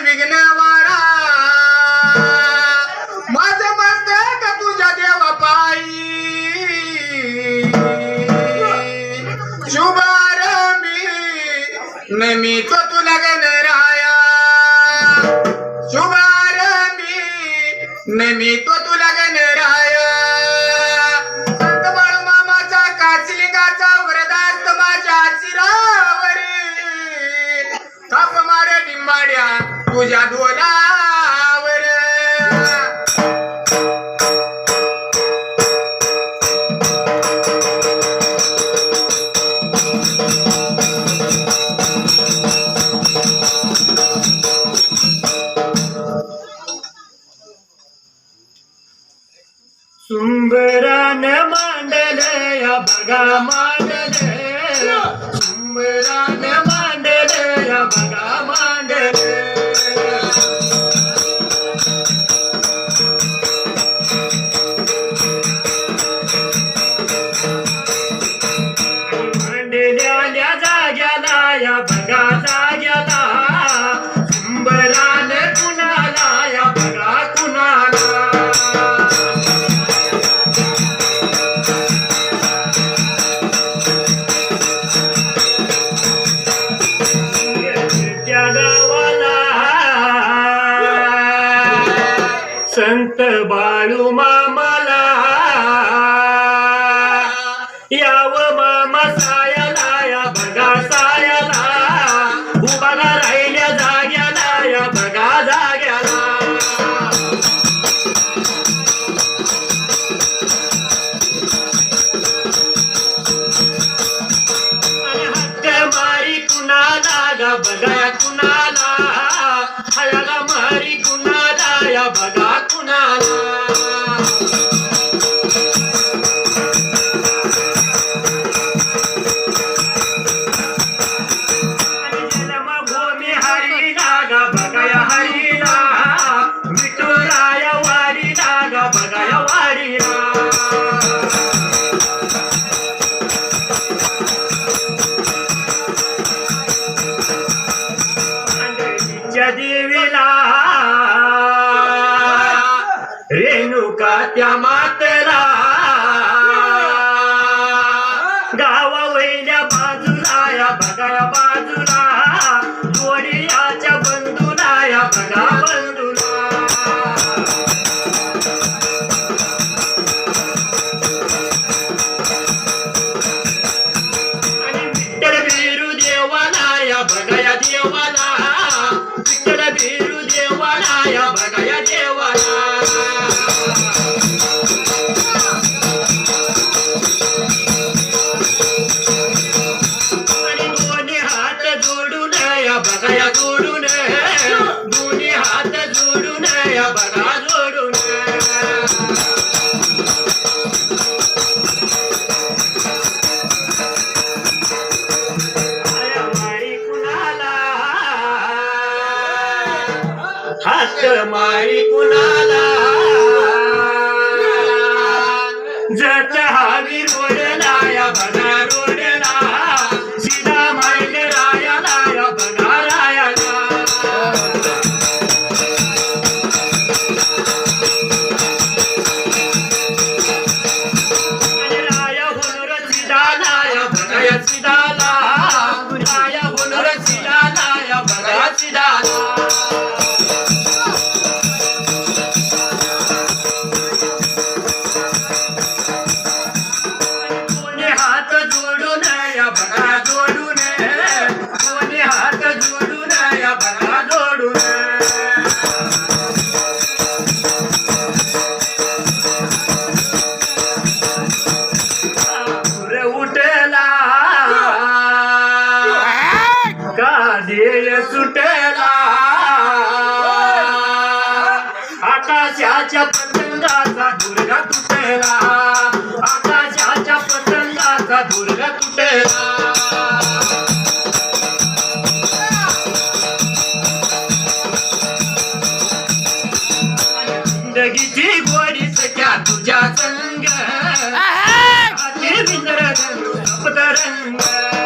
विघ्नवारा. माझ मस्तक तुझ्या देवा पायी? शुभार मी. नेहमी तो लगन राया शुभार मी. नेहमी तो तुझ्या डोलावर सुंबरान मांडले या बघा मांडले सुंबरान Santa Balu Mamala. Yamaha ಬಗೆಯ ಗೂಡು 可能大家知道。सुटला. आकाशाच्या पतंगाचा दुर्गा तुटला. आकाशाच्या पतंगाचा दुर्गा तुटला. जिंदगीची गोडी सख्या तुझ्या संग. रंग